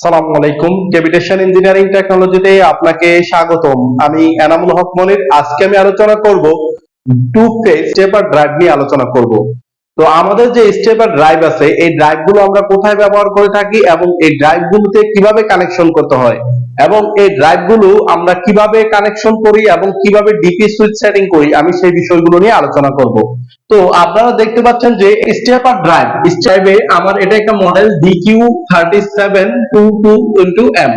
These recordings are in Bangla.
সালাম আলাইকুম। কেভিটেশন ইঞ্জিনিয়ারিং টেকনোলজিতে আপনাকে স্বাগতম। আমি এনামুল হক মনির। আজকে আমি আলোচনা করব টু ফেজ স্টেপার ড্রাগ নিয়ে আলোচনা করব। তো আমাদের যে স্টেপার ড্রাইভ আছে, এই ড্রাইভগুলো আমরা কোথায় ব্যবহার করে থাকি এবং এই ড্রাইভ গুলোতে কীভাবে কানেকশন করতে হয়? এবং এই ড্রাইভগুলো আমরা কীভাবে কানেকশন করি এবং কীভাবে ডিপি সুইচ সেটিং করি, আমি সেই বিষয়গুলো নিয়ে আলোচনা করব। তো আপনারা দেখতে পাচ্ছেন যে স্টেপার ড্রাইভ স্টাইভে আমার এটা একটা model DQ thirty seven two two into M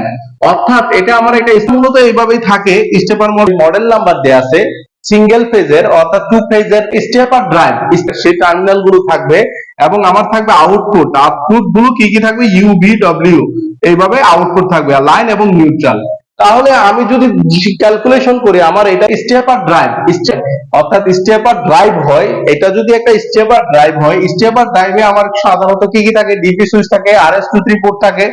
অর্থাৎ এটা আমার একটা মূলত এইভাবেই থাকে স্টেপার মডেল নাম্বার দেয়া আছে। সিঙ্গেল ফেজের অর্থাৎ টু ফেজের স্টেপার ড্রাইভ সেই টার্মিনালগুলো থাকবে এবং আমার থাকবে আউটপুট আউটপুটগুলো কি কি থাকবে? ইউবি ডব্লিউ এইভাবে আউটপুট থাকবে লাইন এবং নিউট্রাল তাহলে আমি যদি ক্যালকুলেশন করি, আমার এটা স্টেপার ড্রাইভ অর্থাৎ স্টেপার ড্রাইভ হয়, এটা যদি একটা স্টেপার ড্রাইভ হয় স্টেপার ড্রাইভে আমার সাধারণত কি কি থাকে? ডিপি সুইচ থাকে R S two three port থাকে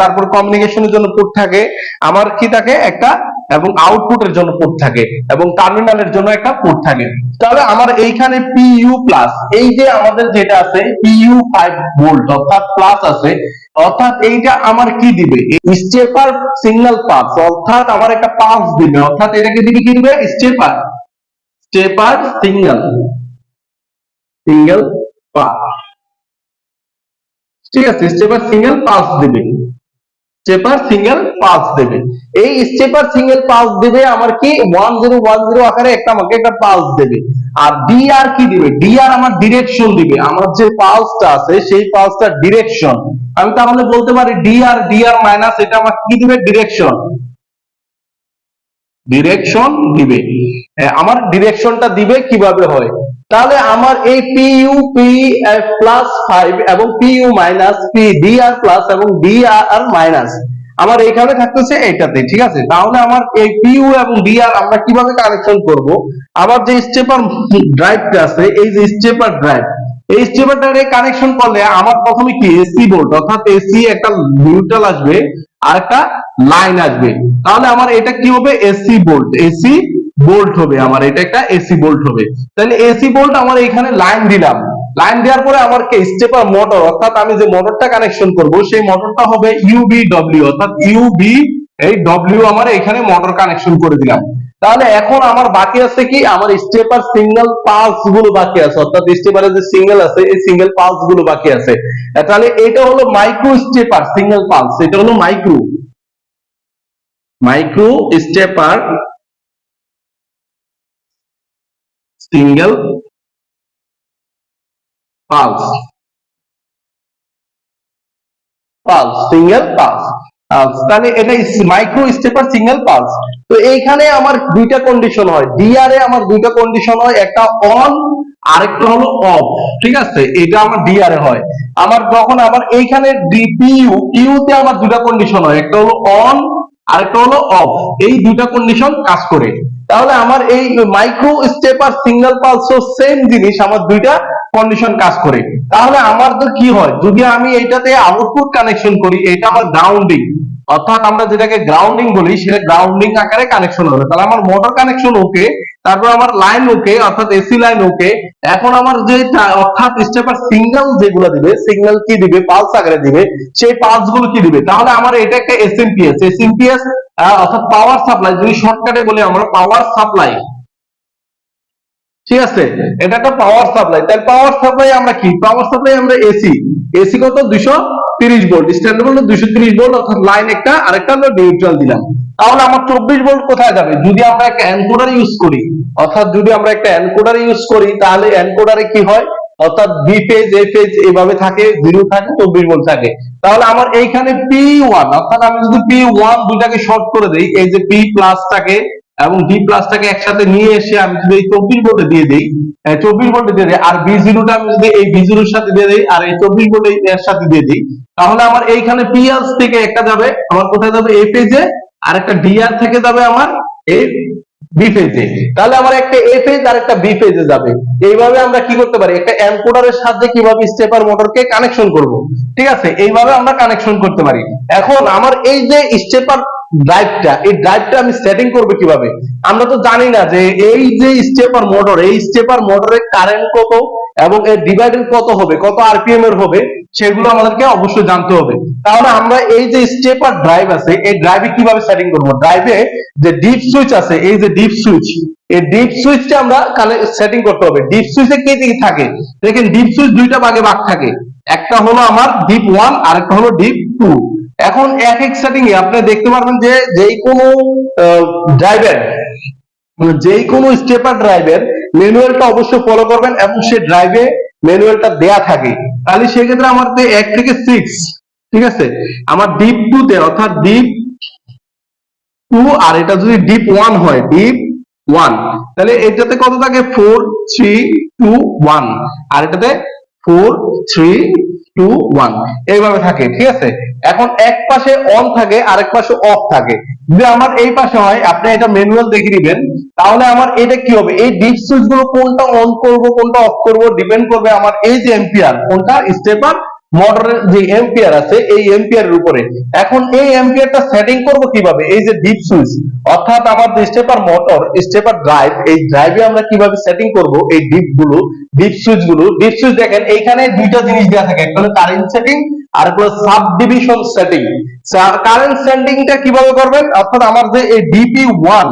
তারপর কমিউনিকেশনের জন্য পোর্ট থাকে। আমার কি থাকে? একটা এবং আউটপুটের জন্য পোর্ট থাকে এবং টার্মিনালের জন্য একটা পোর্ট থাকে। তাহলে আমার এইখানে পিইউ প্লাস এই যে আমাদের যেটা আছে পিইউ ফাইভ ভোল্ট অর্থাৎ প্লাস আছে, অর্থাৎ এইটা আমার কি দিবে? স্টেপার সিগন্যাল পাস অর্থাৎ আমার একটা পাস দিবে। অর্থাৎ এটাকে দিবে কি দিবে? Stepper stepper signal single pulse ঠিক আছে স্টেপার সিঙ্গেল পাস দিবে। স্টেপার সিঙ্গেল পালস দেবে। এই স্টেপার সিঙ্গেল পাস দেবে আমার কি? ওয়ান জিরো ওয়ান জিরো আকারে একটা আমাকে একটা পালস দেবে। আর ডিআর কি দিবে? ডিআর আমার ডিরেকশন দিবে। আমার যে পালসটা আছে, সেই পালসটা ডিরেকশন আমি তাহলে বলতে পারি ডিআর ডিআর মাইনাস এটা আমার কি দিবে? ডিরেকশন ডিরেকশন দিবে। আমার ডিরেকশনটা দিবে কীভাবে হয়? তাহলে আমার এই পিইউ পি প্লাস ফাইভ এবং PU minus P DR plus এবং ডি আর মাইনাস আমার এইখানে থাকতেছে এটাতে ঠিক আছে? তাহলে আমার এই পিইউ এবং ডিআর আমরা কীভাবে কানেকশন করব? আমার যে স্টেপার ড্রাইভটা আছে, এই যে স্টেপার ড্রাইভ এই স্টেপারটারে কানেকশন করলে আমার প্রথমে কি? এসি ভোল্ট অর্থাৎ এসি একটা নিউট্রাল আসবে আর একটা লাইন আসবে। তাহলে আমার এটা কি হবে? এসি ভোল্ট এসি ভোল্ট হবে আমার, এটা একটা এসি বোল্ট হবে। তাহলে এসি ভোল্ট আমার এখানে লাইন দিলাম। লাইন দেওয়ার পরে আমার কে? স্টেপার মোটর অর্থাৎ আমি যে মোটরটা কানেকশন করব, সেই মোটরটা হবে ইউবি ডব্লিউ অর্থাৎ ইউবি এই ডব্লিউ আমার এখানে মোটর কানেকশন করে দিলাম। তাহলে এখন আমার বাকি আছে কি? আমার স্টেপার সিঙ্গেল পালসগুলো বাকি আছে, অর্থাৎ স্টেপারের যে সিঙ্গেল আছে, এই সিঙ্গেল পালসগুলো বাকি আছে। তাহলে এটা হলো মাইক্রো স্টেপার সিঙ্গেল পালস এটা হলো micro micro stepper single, pulse. Pulse, single, pulse. তাহলে এটা মাইক্রো স্টেপার সিঙ্গেল পালস। তো এইখানে আমার দুইটা কন্ডিশন হয়। ডিআর এ আমার দুইটা কন্ডিশন হয়, একটা অন আরেকটা হলো অফ ঠিক আছে? এটা আমার ডিআর এ হয়। আমার যখন আমার এইখানে ডিপিইউ ইউ তে আমার দুটা কন্ডিশন হয়। একটা হলো অন আরেকটা হলো অফ এই দুটা কন্ডিশন কাজ করে। তাহলে আমার এই মাইক্রো স্টেপ আর সিঙ্গেল পালসও সেম জিনিস, আমার দুইটা কন্ডিশন কাজ করে। তাহলে আমার তো কি হয়? যদি আমি এইটাতে আউটপুট কানেকশন করি এটা আমার গ্রাউন্ডিং অর্থাৎ আমরা যেটাকে গ্রাউন্ডিং বলি, সেটা গ্রাউন্ডিং আকারে কানেকশন হবে। তাহলে আমার মোটর কানেকশন ওকে তারপর আমার লাইন ওকে অর্থাৎ এসি লাইন ওকে এখন আমার যে অর্থাৎ স্টেপার সিগন্যাল যেগুলো দিবে সিগন্যাল কি দিবে পালস আকারে দিবে, সেই পালসগুলো কি দিবে? তাহলে আমার এটা একটা এসএমপিএস এসএমপিএস অর্থাৎ পাওয়ার সাপ্লাই যদি শর্টকাটে বলি আমরা পাওয়ার সাপ্লাই ঠিক আছে? এটা একটা পাওয়ার সাপ্লাই তাহলে পাওয়ার সাপ্লাই আমরা কি? পাওয়ার সাপ্লাই আমরা এসি এসি কত? দুইশো তিরিশ ভোল্ট স্ট্যান্ডার্ড হলো দুইশো তিরিশ ভোল্ট অর্থাৎ লাইন একটা, আরেকটা হলো নিউট্রাল দিলাম। তাহলে আমার চব্বিশ ভোল্ট কোথায় যাবে? যদি আমরা একটা এনকোডার ইউজ করি, অর্থাৎ যদি আমরা একটা এনকোডার ইউজ করি, তাহলে এনকোডারে কি হয়? অর্থাৎ বি ফেজ এ ফেজ এভাবে থাকে জিরো থাকে, চব্বিশ ভোল্ট থাকে। তাহলে আমার এইখানে পি ওয়ান অর্থাৎ আমি যদি পি ওয়ান দুটাকে শর্ট করে দিই, এই যে পি প্লাসটাকে এবং ডি প্লাসটাকে একসাথে নিয়ে এসে আমি যদি এই চব্বিশ ভোল্টে দিয়ে দিই। চব্বিশ ভোল্টে দিয়ে দিই। আর বি জিরোটা আমি যদি এই বি জিরোর সাথে দিয়ে দিই আর এই চব্বিশ ভোল্ট এর সাথে দিয়ে দিই। তাহলে আমার এইখানে পিএস থেকে একটা যাবে আমার কোথায় যাবে? এ। পেজে আর একটা ডিআর থেকে যাবে আমার এই বি পেজে তাহলে আমার একটা এ পেজ আর একটা বি পেজে যাবে। এইভাবে আমরা কি করতে পারি? একটা এনকোডারের সাহায্যে কীভাবে স্টেপার মোটরকে কানেকশন করব? ঠিক আছে? এইভাবে আমরা কানেকশন করতে পারি। এখন আমার এই যে স্টেপার ড্রাইভটা এই ড্রাইভটা আমি সেটিং করব কীভাবে? আমরা তো জানি না যে এই যে স্টেপার মোটর এই স্টেপার মোটরের কারেন্ট কত এবং এর ডিভাইডের কত হবে, কত আরপিএম এর হবে। সেগুলো আমাদেরকে অবশ্যই জানতে হবে। তাহলে আমরা এই যে স্টেপ আর ড্রাইভ আছে, এই ড্রাইভে কীভাবে সেটিং করব? ড্রাইভে যে ডিপ সুইচ আছে, এই যে ডিপ সুইচ এই ডিপ সুইচটা আমরা সেটিং করতে হবে। ডিপ সুইচে কি কি থাকে? দেখেন ডিপ সুইচ দুইটা ভাগে ভাগ থাকে। একটা হলো আমার ডিপ ওয়ান আর একটা হলো ডিপ টু এখন এক এক সেটিং এ আপনি দেখতে পারবেন যে যেই কোনো ড্রাইভের যেই কোনো স্টেপার ড্রাইভের ম্যানুয়ালটা অবশ্যই ফলো করবেন এবং সে ড্রাইভে ম্যানুয়ালটা দেয়া থাকে, তাহলে সেক্ষেত্রে আমার যে এক থেকে সিক্স ঠিক আছে? আমার ডিপ টু তে, অর্থাৎ ডিপ টু আর এটা যদি ডিপ ওয়ান হয় ডিপ ওয়ান তাহলে এটাতে কত থাকে? ফোর থ্রি টু ওয়ান আর এটাতে ফোর থ্রি টু ওয়ান এইভাবে থাকে, ঠিক আছে? এখন এক পাশে অন থাকে, আরেক পাশে অফ থাকে। যদি আমার এই পাশে হয়, আপনি এটা ম্যানুয়াল দেখে দিবেন তাহলে আমার এটা কি হবে? এই ডিপ সুইচগুলো কোনটা অন করব, কোনটা অফ করব ডিপেন্ড করবে আমার এই যে এম্পিয়ার কোনটা স্টেপার মোটরের যে এম্পিয়ার আছে, এই এম্পিয়ারের উপরে। এখন এই এম্পিয়ারটা সেটিং করব কীভাবে? এই যে ডিপ সুইচ অর্থাৎ আমার যে স্টেপার মোটর স্টেপার ড্রাইভ এই ড্রাইভে আমরা কীভাবে সেটিং করব? এই ডিপগুলো ডিপ সুইচগুলো। ডিপ সুইচ দেখেন, এইখানে দুইটা জিনিস দেওয়া থাকে। একটা হলো কারেন্ট সেটিং আর হলো সাব ডিভিশন সেটিং কারেন্ট কীভাবে করবেন? অর্থাৎ আমার যে এই ডিপি ওয়ান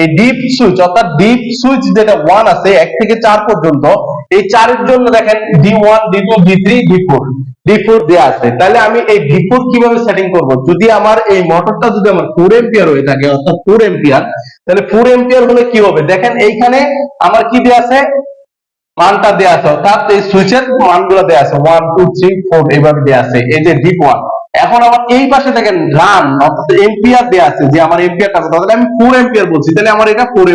এই ডিপ সুইচ অর্থাৎ ডিপ সুইচ যেটা ওয়ান আছে, এক থেকে চার পর্যন্ত, এই চারের জন্য দেখেন D one D two D three D four D four দেওয়া আছে। তাহলে আমি এই ডি ফোর কীভাবে সেটিং করব? যদি আমার এই মোটরটা যদি আমার ফোর এম্পিয়ার হয়ে থাকে, অর্থাৎ ফোর এম্পিয়ার তাহলে ফোর এম্পিয়ার হলে কি হবে? দেখেন এইখানে আমার কি দেওয়া আছে? মানটা দেয়া আছে, অর্থাৎ এই সুইচের মানগুলো দেয়া আছে। ওয়ান টু থ্রি ফোর এইভাবে দেয়া আছে। এই যে ডিপ ওয়ান এখন আমার এই পাশে দেখেন রান অর্থাৎ এম্পিয়ার দেয়া আছে, যে আমার এম্পিয়ারটা কাছে তাহলে আমি ফোর এম্পিয়ার বলছি, তাহলে আমার এটা ফোর